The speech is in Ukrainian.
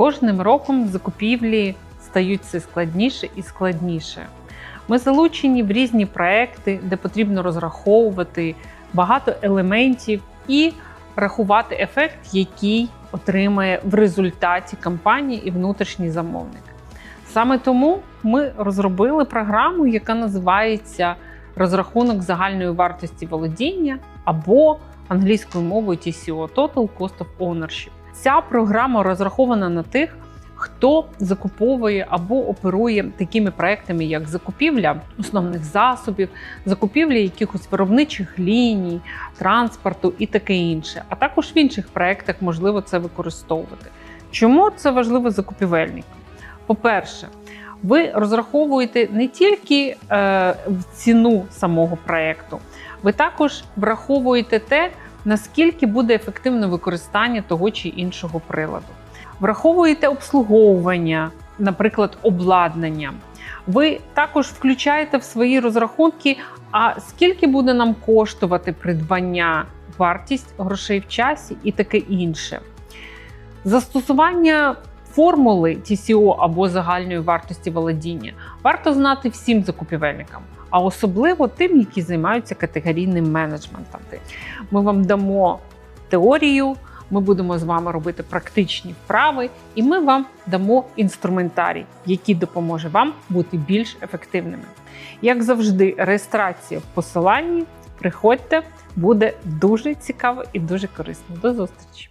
кожним роком закупівлі стають все складніше і складніше. Ми залучені в різні проекти, де потрібно розраховувати багато елементів і рахувати ефект, який отримає в результаті кампанії і внутрішній замовник. Саме тому ми розробили програму, яка називається розрахунок загальної вартості володіння або англійською мовою TCO Total Cost of Ownership. Ця програма розрахована на тих, хто закуповує або оперує такими проектами, як закупівля основних засобів, закупівля якихось виробничих ліній, транспорту і таке інше. А також в інших проектах можливо це використовувати. Чому це важливо закупівельникам? По-перше, ви розраховуєте не тільки е, в ціну самого проекту, ви також враховуєте те, наскільки буде ефективне використання того чи іншого приладу. Враховуєте обслуговування, наприклад, обладнання. Ви також включаєте в свої розрахунки, а скільки буде нам коштувати придбання, вартість грошей в часі і таке інше. Застосування формули TCO або загальної вартості володіння варто знати всім закупівельникам, а особливо тим, які займаються категорійним менеджментом. Ми вам дамо теорію, ми будемо з вами робити практичні вправи, і ми вам дамо інструментарій, який допоможе вам бути більш ефективними. Як завжди, реєстрація в посиланні. Приходьте, буде дуже цікаво і дуже корисно. До зустрічі!